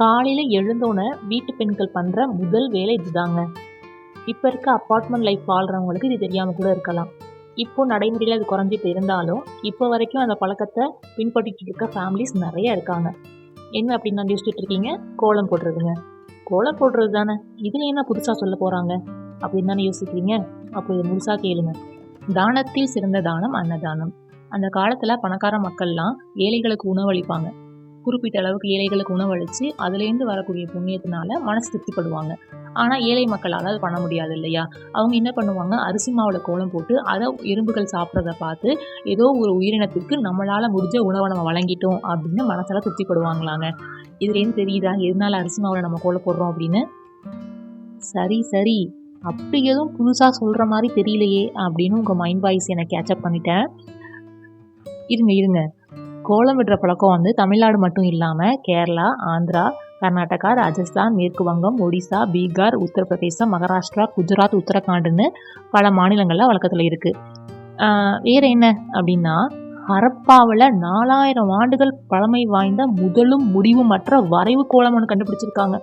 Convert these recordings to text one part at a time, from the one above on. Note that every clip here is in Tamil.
காலையில் எழுந்தோன்னே வீட்டு பெண்கள் பண்ணுற முதல் வேலை இதுதாங்க. இப்போ இருக்க அப்பார்ட்மெண்ட் லைஃப் வாழ்கிறவங்களுக்கு இது தெரியாமல் கூட இருக்கலாம். இப்போ நடைமுறையில் அது குறைஞ்சிட்டு இருந்தாலும் இப்போ வரைக்கும் அந்த பழக்கத்தை பின்பற்றிட்டு இருக்க ஃபேமிலிஸ் நிறைய இருக்காங்க. என்ன அப்படின்னு நான் யோசிச்சுட்டு இருக்கீங்க? கோலம் போடுறதுங்க. கோலம் போடுறது தானே? இதில் என்ன புதுசாக சொல்ல போகிறாங்க அப்படின்னு தானே யோசிக்கிறீங்க? அப்போ இது முழுசாக கேளுங்க. தானத்தில் சிறந்த தானம் அன்னதானம். அந்த காலத்தில் பணக்கார மக்கள்லாம் ஏழைகளுக்கு உணவளிப்பாங்க குறிப்பிட்ட அளவுக்கு ஏழைகளுக்கு உணவளித்து அதுலேருந்து வரக்கூடிய புண்ணியத்தினால மனசு திருப்திப்படுவாங்க. ஆனால் ஏழை மக்களால் அது பண்ண முடியாது இல்லையா? அவங்க என்ன பண்ணுவாங்க? அரிசி மாவில் கோலம் போட்டு அதை எறும்புகள் சாப்பிட்றத பார்த்து ஏதோ ஒரு உயிரினத்துக்கு நம்மளால் முடிஞ்ச உணவை நம்ம வழங்கிட்டோம் அப்படின்னு மனசால் திருப்திப்படுவாங்களாங்க. இதுலேருந்து தெரியுதா? எதனால அரிசி மாவில் நம்ம கோலம் போடுறோம் அப்படின்னு? சரி சரி. அப்படி எதுவும் புதுசாக சொல்கிற மாதிரி தெரியலையே அப்படின்னு உங்கள் மைண்ட் வாய்ஸ் எனக்கு கேட்சப் பண்ணிட்டேன். இருங்க இருங்க. கோலம் விடுற பழக்கம் வந்து தமிழ்நாடு மட்டும் இல்லாமல் கேரளா ஆந்திரா கர்நாடகா ராஜஸ்தான் மேற்கு வங்கம் ஒடிசா பீகார் உத்தரப்பிரதேசம் மகாராஷ்டிரா குஜராத் உத்தரகாண்டுன்னு பல மாநிலங்களில் வழக்கத்தில் இருக்குது வேறு என்ன அப்படின்னா ஹரப்பாவில் நாலாயிரம் ஆண்டுகள் பழமை வாய்ந்த முதலும் முடிவுமற்ற வரைவு கோலம் ஒன்று கண்டுபிடிச்சிருக்காங்க.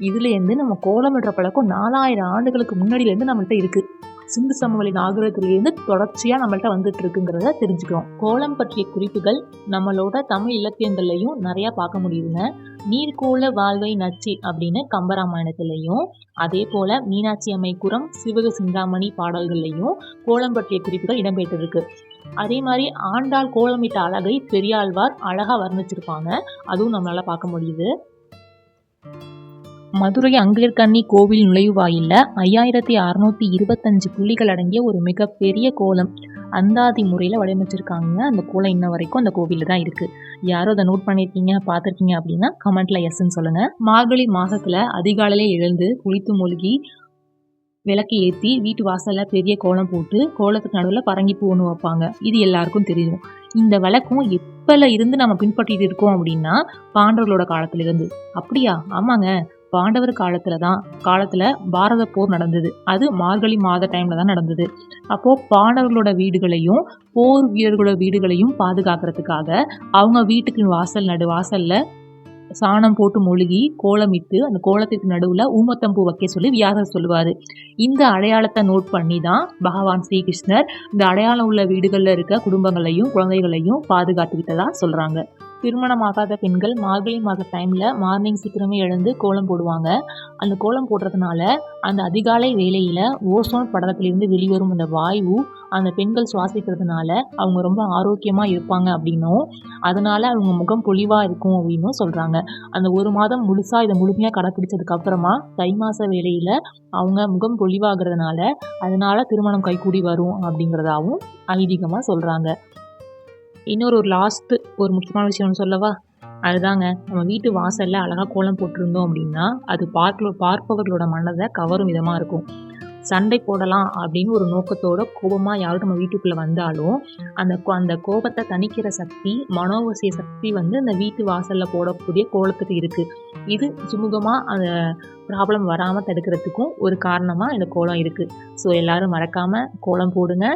இதுலேருந்து நம்ம கோலமிடுற பழக்கம் நாலாயிரம் ஆண்டுகளுக்கு முன்னாடியிலேருந்து நம்மகிட்ட இருக்குது சிந்து சமவெளி நாகரிகத்திலேருந்து தொடர்ச்சியாக நம்மள்ட்ட வந்துட்டு இருக்குங்கிறத தெரிஞ்சுக்கிறோம். கோலம் பற்றிய குறிப்புகள் நம்மளோட தமிழ் இலக்கியங்கள்லையும் நிறையா பார்க்க முடியுதுங்க. நீர்கோள வாழ்வை நச்சு அப்படின்னு கம்பராமாயணத்திலையும் அதே போல மீனாட்சி அம்மை குரம் சிவக சிந்தாமணி பாடல்கள்லையும் கோலம் பற்றிய குறிப்புகள் இடம்பெற்றிருக்கு. அதே மாதிரி ஆண்டாள் கோலமிட்ட அழகை பெரியாழ்வார் அழகாக வர்ணிச்சிருப்பாங்க. அதுவும் நம்மளால் பார்க்க முடியுது. மதுரை அங்கிலர்கண்ணி கோவில் நுழைவாயில்ல ஐயாயிரத்தி அறநூற்றி இருபத்தஞ்சு புள்ளிகள் அடங்கிய ஒரு மிகப்பெரிய கோலம். அந்தாதி முறையில் வடிவமைச்சிருக்காங்க. அந்த கோலம் இன்ன வரைக்கும் அந்த கோவிலில் தான் இருக்குது யாரோ அதை நோட் பண்ணியிருக்கீங்க பார்த்துருக்கீங்க அப்படின்னா கமெண்ட்டில் எஸ்ன்னு சொல்லுங்கள் மார்கழி மாதத்தில் அதிகாலையிலே எழுந்து குளித்து மூழ்கி விளக்கு ஏற்றி வீட்டு வாசலில் பெரிய கோலம் போட்டு கோலத்துக்கு நடுவில் பரங்கி பூ ஒன்று வைப்பாங்க. இது எல்லாருக்கும் தெரியும். இந்த வழக்கம் எப்பல இருந்து நம்ம பின்பற்றிட்டு இருக்கோம் அப்படின்னா பாண்டவர்களோட காலத்திலிருந்து. அப்படியா? ஆமாங்க. பாண்டவர் காலத்தில் தான் காலத்தில் பாரத போர் நடந்தது. அது மார்கழி மாத டைமில் தான் நடந்தது. அப்போது பாண்டவர்களோட வீடுகளையும் போர் வீரர்களோட வீடுகளையும் பாதுகாக்கிறதுக்காக அவங்க வீட்டுக்கு வாசல் நடு வாசலில் சாணம் போட்டு மொழுகி கோலமிட்டு அந்த கோலத்திற்கு நடுவில் ஊமத்தம்பூ வைக்க சொல்லி வியாசர் சொல்லுவார். இந்த அடையாளத்தை நோட் பண்ணி தான் பகவான் ஸ்ரீகிருஷ்ணர் இந்த அடையாளம் உள்ள வீடுகளில் இருக்க குடும்பங்களையும் குழந்தைகளையும் பாதுகாத்துக்கிட்டதா சொல்கிறாங்க திருமணமாகாத பெண்கள் மார்கழி மாத டைமில் மார்னிங் சீக்கிரமே எழுந்து கோலம் போடுவாங்க. அந்த கோலம் போடுறதுனால அந்த அதிகாலை வேலையில் ஓசோன் படலத்திலிருந்து வெளிவரும் அந்த வாயு அந்த பெண்கள் சுவாசிக்கிறதுனால அவங்க ரொம்ப ஆரோக்கியமாக இருப்பாங்க அப்படின்னும். அதனால் அவங்க முகம் பொலிவாக இருக்கும் அப்படின்னும் சொல்கிறாங்க அந்த ஒரு மாதம் முழுசாக இதை முழுமையாக கடைப்பிடிச்சதுக்கப்புறமா தை மாத வேலையில் அவங்க முகம் பொலிவாகிறதுனால அதனால் திருமணம் கைகூடி வரும் அப்படிங்கிறதாவும் ஐதீகமாக சொல்கிறாங்க இன்னொரு ஒரு லாஸ்ட்டு ஒரு முக்கியமான விஷயம்னு சொல்லவா? அதுதாங்க நம்ம வீட்டு வாசலில் அழகாக கோலம் போட்டிருந்தோம் அப்படின்னா அது பார்க்க பார்ப்பவர்களோட மனதை கவரும் விதமாக இருக்கும். சண்டை போடலாம் அப்படின்னு ஒரு நோக்கத்தோட கோபமாக யாரும் நம்ம வீட்டுக்குள்ளே வந்தாலும் அந்த அந்த கோபத்தை தணிக்கிற சக்தி மனோவசிய சக்தி வந்து அந்த வீட்டு வாசலில் போடக்கூடிய கோலத்துக்கு இருக்குது இது சுமூகமாக அந்த ப்ராப்ளம் வராமல் தடுக்கிறதுக்கும் ஒரு காரணமாக இந்த கோலம் இருக்குது ஸோ எல்லோரும் மறக்காமல் கோலம் போடுங்க.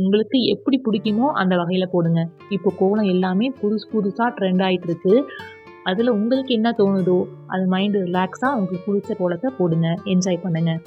உங்களுக்கு எப்படி பிடிக்குமோ அந்த வகையில் போடுங்க. இப்போ கோலம் எல்லாமே புதுசு புதுசாக ட்ரெண்ட் ஆகிட்டு இருக்கு. அதில் உங்களுக்கு என்ன தோணுதோ அது மைண்டு ரிலாக்ஸாக உங்களுக்கு பிடிச்ச கோலத்தை போடுங்க. என்ஜாய் பண்ணுங்கள்